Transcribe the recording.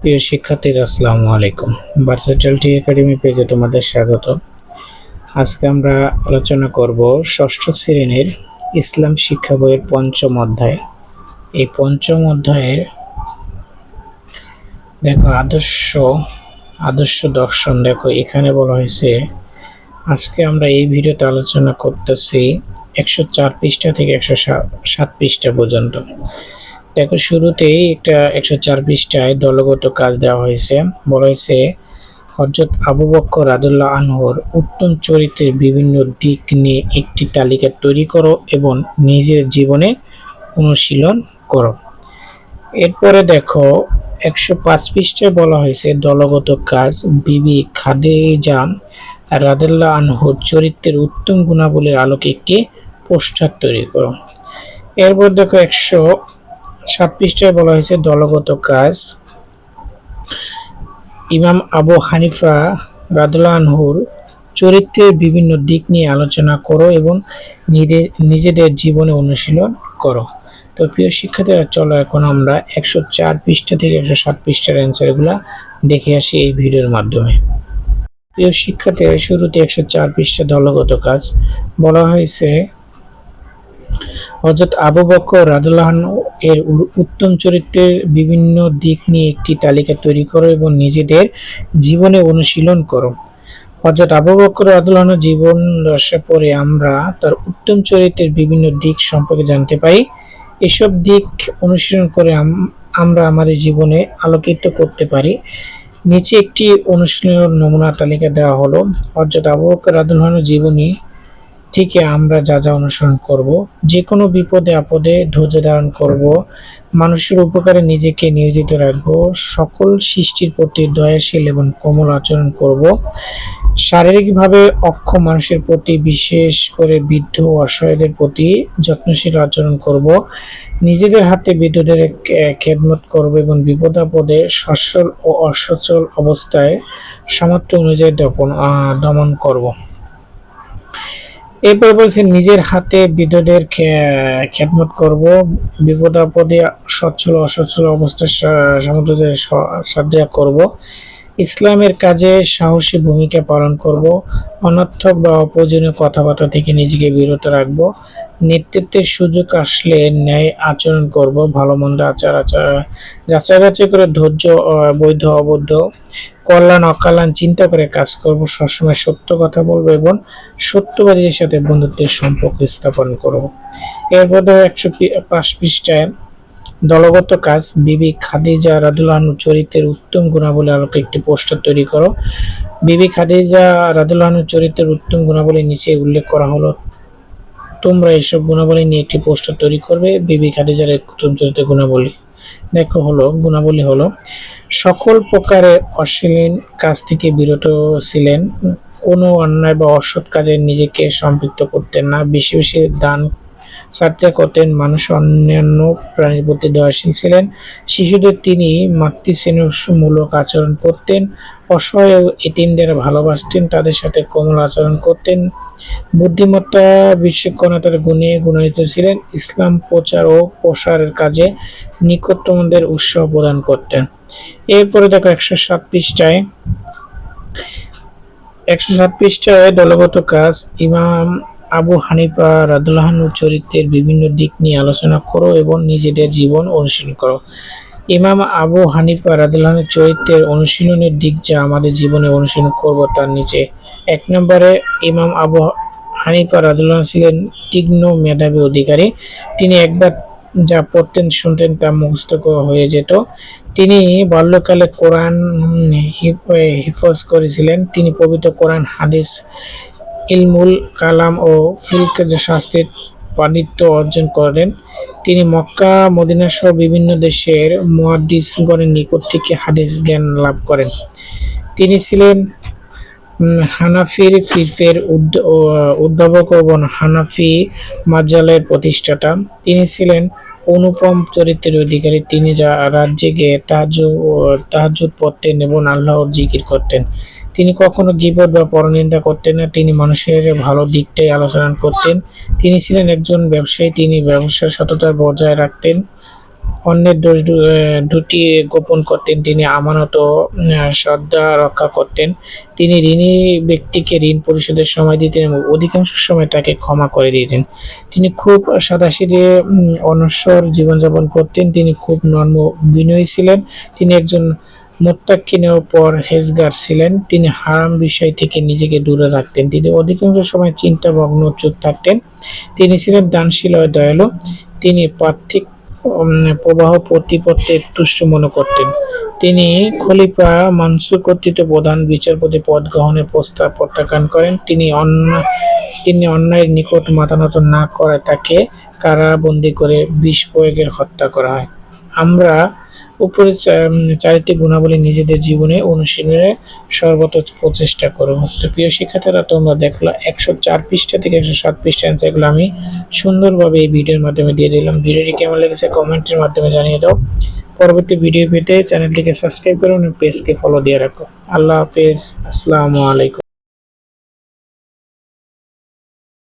প্রিয় শিক্ষার্থীরা, আসসালামু আলাইকুম। ভার্সিটালটি একাডেমি পেজে তোমাদের স্বাগত। আজকে আমরা আলোচনা করব ষষ্ঠ শ্রেণির ইসলাম শিক্ষা বইয়ের পঞ্চম অধ্যায়। এই পঞ্চম অধ্যায়ের, দেখো, আদর্শ আদর্শ দর্শন, দেখো, এখানে বলা হয়েছে, আজকে আমরা এই ভিডিওতে আলোচনা করতেছি একশো চার পৃষ্ঠা থেকে একশো সাত পৃষ্ঠা পর্যন্ত। দেখো, শুরুতেই একটা একশো চার পৃষ্ঠায় দলগত কাজ দেওয়া হয়েছে। বলা হয়েছে হজরত আবু বক্কর রাদুল্লাহ আনহর উত্তম চরিত্রের বিভিন্ন দিক নিয়ে একটি তালিকা তৈরি করো এবং নিজের জীবনে অনুশীলন করো। এরপরে দেখো, একশো পাঁচ পৃষ্ঠায় বলা হয়েছে, দলগত কাজ, বিবি খাদেজা রাদুল্লাহ আনহর চরিত্রের উত্তম গুণাবলীর আলোকে একটি পোস্টার তৈরি করো। এরপর দেখো, একশো সাত পৃষ্ঠায় বলা হয়েছে, দলগত কাজ। ইমাম আবু হানিফা রাদুল্লাহুর চরিত্রের বিভিন্ন দিক নিয়ে আলোচনা করো এবং নিজেদের জীবনে অনুশীলন করো। তো প্রিয় শিক্ষার্থীরা, চলো এখন আমরা একশো চার পৃষ্ঠা থেকে একশো সাত পৃষ্ঠার অ্যান্সারগুলো দেখে আসি এই ভিডিওর মাধ্যমে। প্রিয় শিক্ষার্থীরা, শুরুতে একশো চার পৃষ্ঠা দলগত কাজ বলা হয়েছে হজরত আবু বকর রাদুল্লাহ এর উত্তম চরিত্রের বিভিন্ন দিক নিয়ে একটি তালিকা তৈরি করো এবং নিজেদের জীবনে অনুশীলন করো। হজরত আবু বকর রাদুল্লাহ জীবন দশা পরে আমরা তার উত্তম চরিত্রের বিভিন্ন দিক সম্পর্কে জানতে পাই এসব দিক অনুশীলন করে আম- আমরা আমাদের জীবনে আলোকিত করতে পারি। নিচে একটি অনুশীলনের নমুনা তালিকা দেওয়া হলো। হজরত আবু বকর রাদুল্লাহ জীবনী থেকে আমরা যা যা অনুসরণ করব যে কোনো বিপদে আপদে ধৈর্য ধারণ করব মানুষের উপকারে নিজেকে নিয়োজিত রাখব সকল সৃষ্টির প্রতি দয়াশীল এবং কোমল আচরণ করব শারীরিকভাবে অক্ষ মানুষের প্রতি বিশেষ করে বৃদ্ধ অসহায়দের প্রতি যত্নশীল আচরণ করব নিজেদের হাতে বিদ্যুতের খেদমত করব এবং বিপদ আপদে সচ্ছল ও অসচল অবস্থায় সামর্থ্য অনুযায়ী আহ, দমন করব। এরপর বলছে, নিজের হাতে বিদ্যুতের খেদমত করব। বিপদ আপদে সচ্ছল, অসচ্ছল অবস্থার সা- সামঞ্জস্যের স- করব। ইসলামের কাজে সাহসী ভূমিকা পালন করব। অনর্থক বা অপ্রয়োজনীয় কথাবার্তা থেকে নিজেকে বিরত রাখব। নেতৃত্বের সুযোগ আসলে ন্যায় আচরণ করব। ভালো মন্দ আচার আচার যাচাই করে ধৈর্য বৈধ, অবৈধ কল্যাণ, অকল্যাণ, চিন্তা করে কাজ করব, সবসময় সত্য কথা বলব এবং সত্যবাদীদের সাথে বন্ধুত্বের সম্পর্ক স্থাপন করব। এরপর ধরো একশো পাঁচ পৃষ্ঠায়, দলগত কাজ বিবি খাদিজা রাদুল্লাহনু চরিত্রের উত্তম গুণাবলী আলোকে একটি পোস্টার তৈরি করো। বিবি খাদিজা রাদুল্লাহনু চরিত্রের উত্তম গুণাবলী নিচে উল্লেখ করা হলো, তোমরা এসব গুণাবলী নিয়ে একটি পোস্টার তৈরি করবে বিবি খাদিজার উত্তম চরিত্রের গুণাবলী। দেখো হলো, গুণাবলী হলো সকল প্রকারে অশ্লীল কাজ থেকে বিরত ছিলেন। কোনো অন্যায় বা অসৎ কাজে নিজেকে সম্পৃক্ত করতেন না। বেশি বেশি দান সাত্যা করতেন। মানুষ অন্যান্য প্রাণীর প্রতি দয়াশীল ছিলেন। শিশুদের তিনি মাতৃস্নেহমূলক আচরণ করতেন। অসহায় এতিমদের ভালোবাসতেন, তাদের সাথে কোমল আচরণ করতেন। বুদ্ধিমত্তা বিশ্বক্ষণতার গুণে গুণান্বিত ছিলেন। ইসলাম প্রচার ও প্রসারের কাজে নিকটতমদের উৎসাহ প্রদান করতেন। এরপরে দেখো একশো সাত পৃষ্ঠায় একশো সাত পৃষ্ঠায় দলগত কাজ। ইমাম আবু হানিফা রাদুল্লাহানুর চরিত্রের বিভিন্ন দিক নিয়ে আলোচনা করো এবং নিজেদের জীবন অনুশীলন করো। ইমাম আবু হানিফা রাদুল্লাহানুর চরিত্রের অনুশীলনের দিক যা আমাদের জীবনে অনুশীলন করব তার নিচে এক নম্বরে ইমাম আবু হানিফা রাদুল্লাহ ছিলেন তীক্ষ্ণ মেধাবী অধিকারী। তিনি একবার যা পড়তেন, শুনতেন তা মুখস্থ হয়ে যেত। তিনি বাল্যকালে কোরআন হিফজ করেছিলেন। তিনি পবিত্র কোরআন, হাদিস, ইলমুল কালাম ও ফিল্ক শাস্ত্রের পাণ্ডিত্য অর্জন করেন তিনি মক্কা, মদিনা সহ বিভিন্ন দেশের মুহাদ্দিসগণের নিকট থেকে হাদিস জ্ঞান লাভ করেন। তিনি ছিলেন হানাফির ফিরফের উদ্ভাবক এবং হানাফি মাজালের প্রতিষ্ঠাতা। তিনি ছিলেন অনুপম চরিত্রের অধিকারী। তিনি যা রাজ্যে গিয়ে তাহাজ, তাহাজুদ পড়তেন এবং আল্লাহর জিকির করতেন। তিনি কখনো গিবত বা পরনিন্দা করতেন না তিনি মানুষের ভালো দিকটাই আলোচনা করতেন। তিনি ছিলেন একজন ব্যবসায়ী তিনি ব্যবসার সততা বজায় রাখতেন। অন্যের দোষ দুটি গোপন করতেন তিনি আমানত শ্রদ্ধা রক্ষা করতেন। তিনি ঋণী ব্যক্তিকে ঋণ পরিশোধের সময় দিতেন এবং অধিকাংশ সময় তাকে ক্ষমা করে দিতেন। তিনি খুব সাদাসিধে উম, অনশ্বর জীবনযাপন করতেন। তিনি খুব নর্ম বিনয়ী ছিলেন। তিনি একজন মোত্তাকিনেও পর হেজগার ছিলেন। তিনি হারাম বিষয় থেকে নিজেকে দূরে রাখতেন। তিনি অধিকাংশ সময় চিন্তাভগ্ন চুপ থাকতেন। তিনি ছিলেন দানশীল ও দয়ালু। তিনি পার্থিক প্রবাহ প্রতিপত্তে তুষ্ট মনে করতেন। তিনি খলিফা মানসুর কর্তৃত্ব প্রধান বিচারপতি পদ গ্রহণের প্রস্তাব প্রত্যাখ্যান করেন। তিনি অন্য, তিনি অন্যায়ের নিকট মাতানত না করে তাকে কারাবন্দী করে বিষ প্রয়োগের হত্যা করা হয়। আমরা উপরে চারিটি গুণাবলী নিজেদের জীবনে অনুশীলনে সর্বত প্রচেষ্টা করব তো প্রিয় শিক্ষার্থীরা, তোমরা দেখল একশো চার পৃষ্ঠা থেকে একশো সাত পৃষ্ঠা অ্যান্সারগুলো আমি সুন্দরভাবে এই ভিডিওর মাধ্যমে দিয়ে দিলাম। ভিডিওটি কেমন লেগেছে কমেন্টের মাধ্যমে জানিয়ে দাও। পরবর্তী ভিডিও পেতে চ্যানেলটিকে সাবস্ক্রাইব করুন পেজকে ফলো দিয়ে রাখো। আল্লাহ হাফেজ। আসসালামু আলাইকুম।